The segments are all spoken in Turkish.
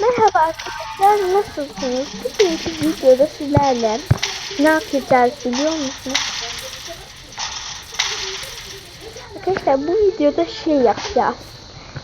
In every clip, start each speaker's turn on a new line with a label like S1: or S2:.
S1: Merhaba arkadaşlar nasılsınız? Bugünkü videoda sizlerle ne yapacağız biliyor musunuz? Arkadaşlar bu videoda şey yapacağız.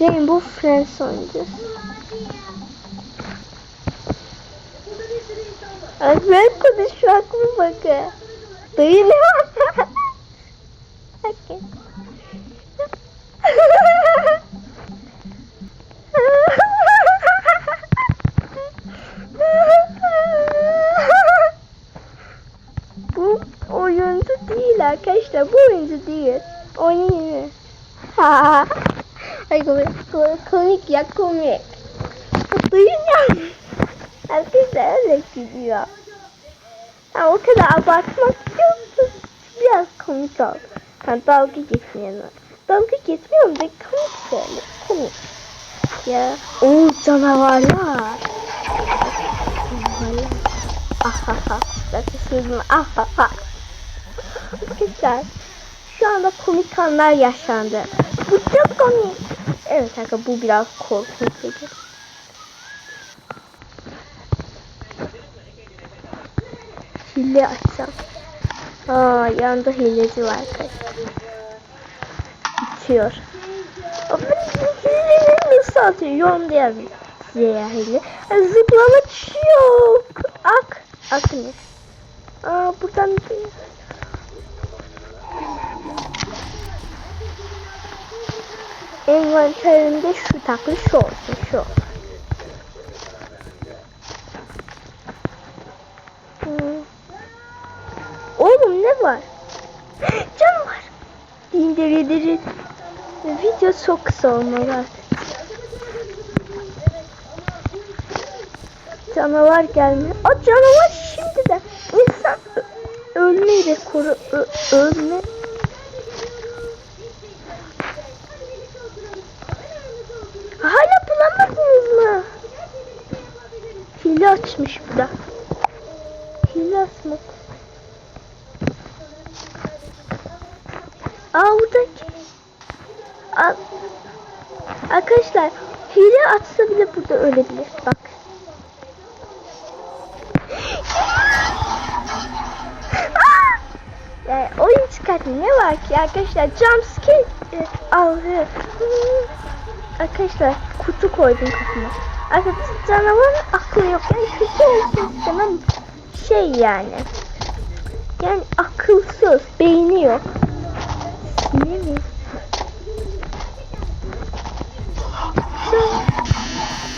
S1: Rainbow Friends oynayacağız. Ay ben konuşmak mı bakın? Duyuyor arkadaşlar. Bu oyuncu değil. Oynuyor. Ha. Ay komik, komik ya komik. Duyuyor musun? Arkadaşlar öyle gülüyor. Ha, o kadar abartmak yok. Biraz komik ol. Ha, dalga geçmeyelim. Dalga geçmiyorum da komik söyle. Komik. Ya. Oo canavarlar. Canavarlar. Ahaha. Zaten sözüm ahaha. Güzel. Şu anda komik anlar yaşandı. Bu çok komik. Evet arkadaşlar bu biraz korkunç. Hile açsam. Aa yanında hileci var arkadaşlar. İçiyor. Ama hilenin nasıl atıyor? Yollayalım size ya hile. Ha, Zıplama yok. Ak. Ak ne? Aa buradan değil. Envanterimde şu taklı şu olsun şu. Hmm. Oğlum ne var? Canavar. İndirir. Video çok kısa olmalı. Canavar gelmiyor. Aa canavar şimdi de. İnsan ölme rekoru ölme. Hala bulamadınız mı? Açmış bu da. Hile açmak. Aa buradaki. Aa, arkadaşlar hile açsa bile burada ölebilir. Bak. Yani oyun çıkartma ne var ki arkadaşlar jumpscare e, algı. Hmm. Arkadaşlar kutu koydum kafama. Arkadaşlar canavarın aklı yok. Yani kötü olsun istemem. Şey yani. Yani akılsız. Beyni yok. Ne mi? Can-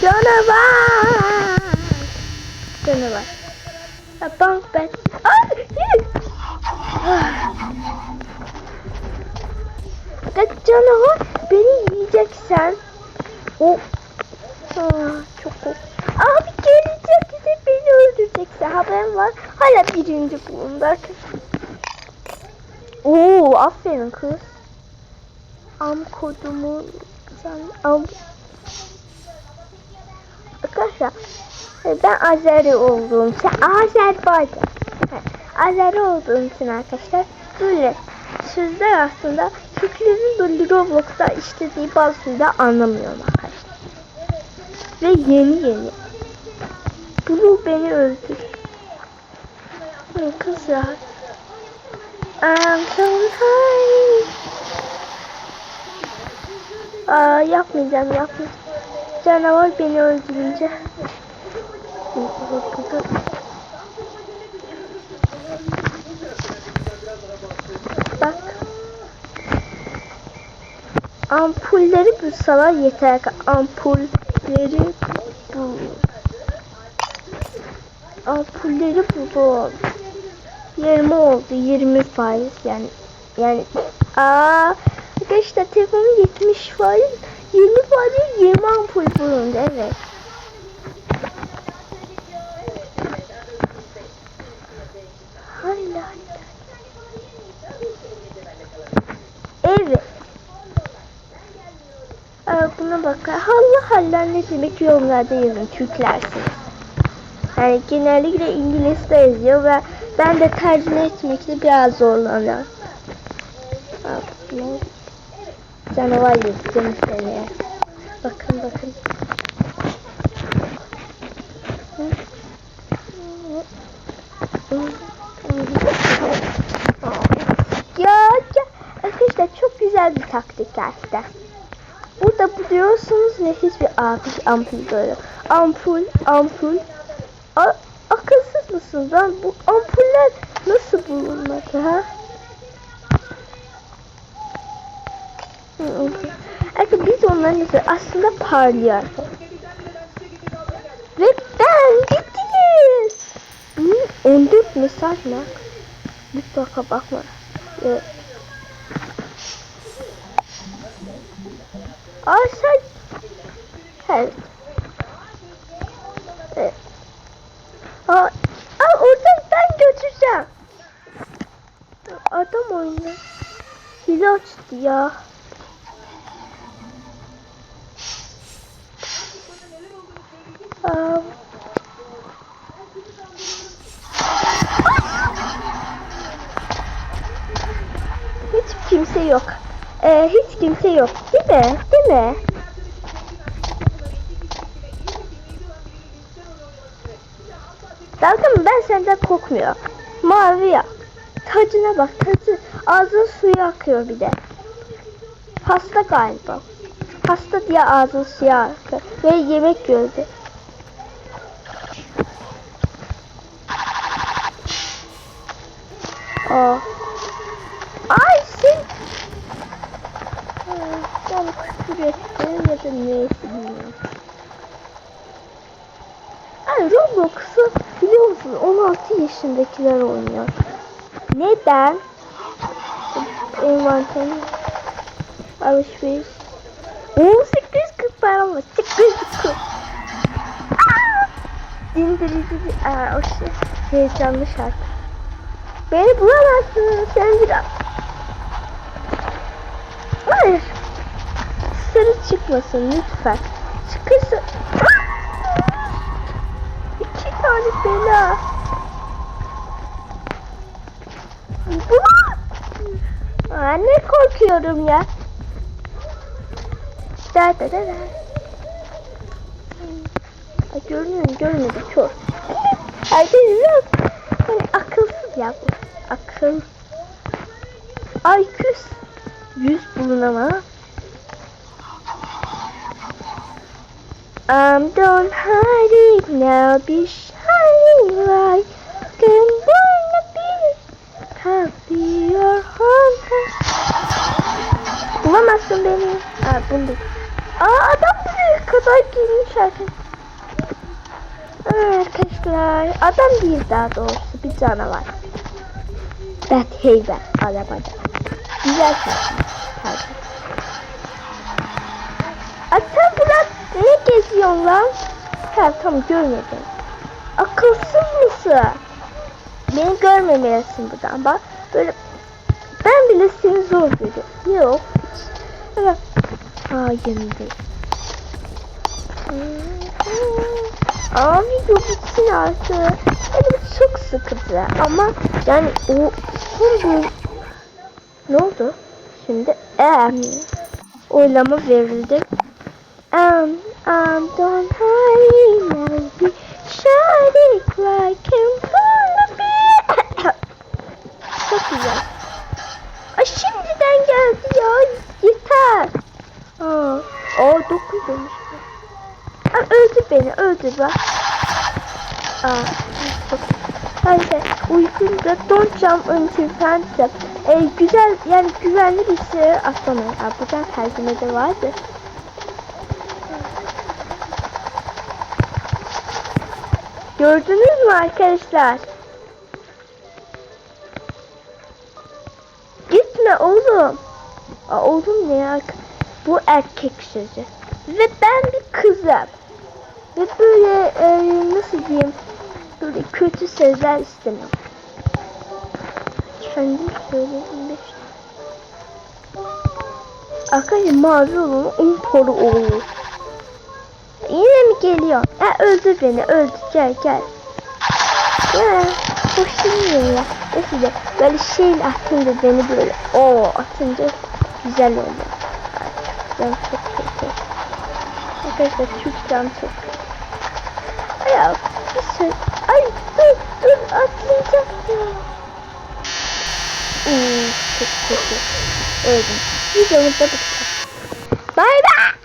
S1: Canavar. Canavar. Ya bank ben. Ay! Fakat canavar beni yiyeceksen. O. Aa, çok kork. Abi gelecek bize beni öldürecekse haberim var. Hala arkadaşlar. Oo aferin kız. Am kodumu sen am. Arkadaşlar e, ben Azeri olduğum için Azerbaycan. Azeri olduğum için arkadaşlar böyle sözler aslında Hitler'in böyle Roblox'ta işlediği bazı sözler anlamıyorum arkadaşlar. Ve yeni yeni. Bunu beni öldür. Hı, Kız rahat. I'm so high. Aa, yapmayacağım yapmayacağım. Canavar beni öldürünce. Bak. Ampulleri bulsalar yeter ki ampulleri bul. Ampulleri buldum. 20 oldu 20 faiz yani yani aa arkadaşlar telefonum 70 faiz 20 faiz 20 ampul bulundu evet. Hala. Evet. Aa, buna bak. Halla halla ne demek yorumlarda yazın. Türklersiniz. Yani genellikle İngilizce yazıyor ve ben de tercüme etmekte biraz zorlanıyorum. Canavar yuttum seni. Bakın bakın. Ya, ya arkadaşlar çok güzel bir taktik gerçekten. Burada biliyorsunuz ne hiçbir ampul ampul böyle. Ampul ampul. A mısınız lan? Bu ampuller nasıl bulunmadı ha? Arkadaşlar biz onların üzerine aslında parlıyor. Ve ben gittiniz. Hı, 14 mesaj mı? Mutlaka bakma. Evet. Evet. Evet. Aa, aa oradan ben götüreceğim. Adam oyunu. Hile açtı ya. Hiç kimse yok. Ee, hiç kimse yok. Değil mi? Değil mi? Dalga mı? Ben senden kokmuyor. Mavi ya. Tacına bak tacı. Ağzın suyu akıyor bir de. Hasta galiba. Hasta diye ağzın suyu akıyor. Ve yemek gördü. Aa. Ay sen ben küfür ettim ya da neyse bilmiyorum. Yani Roblox'u biliyorsunuz 16 yaşındakiler oynuyor. Neden? Envanter alışveriş 1840 param var. 840. Dindirici bir aa, o şey heyecanlı şarkı. Beni bulamazsın sen biraz. Hayır. Sarı çıkmasın lütfen. Çıkırsa... İki tane bela. Bu... Aa, ne korkuyorum ya. Da da da da. Ay, görünüyor mu? görmedi çok. Herkes biraz hani akılsız ya bu. Akıl. Ay küs. Yüz bulun ama. I'm done hiding now, be shining like Bulamazsın beni. Aa buldum. Aa adam buraya kadar girmiş. Aa, Arkadaşlar adam değil daha doğrusu bir canavar. Bat Haven arabada. Güzel. Pardon. Aa, sen Burak ne geziyorsun lan? Ha tamam görmedim. Akılsız mısın? Beni görmemelisin buradan bak. Böyle ben bile seni zor görüyorum. Yok. Evet. Aa yanındayım. Aa video bitsin artık. Evet çok sıkıcı ama yani o son ne oldu? Şimdi em oylama verildi. Um, um, don't hurry now, be shining like a geldi ya. Yeter. Aa, o dokuz demiş. Aa, öldür beni, öldür bak. Aa, çok. Hayır, don't jump until sunset. Ee, güzel, yani güvenli bir şey atlamayın. Aa, buradan tercümede vardı. Gördünüz mü arkadaşlar? Gitme oğlum. Aa, oğlum ne ya? Bu erkek sözü. Ve ben bir kızım. Ve böyle e, nasıl diyeyim? Böyle kötü sözler istemem. Kendim söyledim de. Arkadaşlar mavi olanı un toru olur. Yine mi geliyor? Ha öldür beni öldür gel gel. Ya hoşlanmıyor ya. Neyse de böyle şeyle atınca beni böyle o atınca güzel oluyor. Ben çok kötü. Arkadaşlar Türkçem çok kötü. Ay bir şey. Ay dur dur atlayacak ya. Hmm, çok kötü. Öldüm. Videomuzda bitti. Bay bay.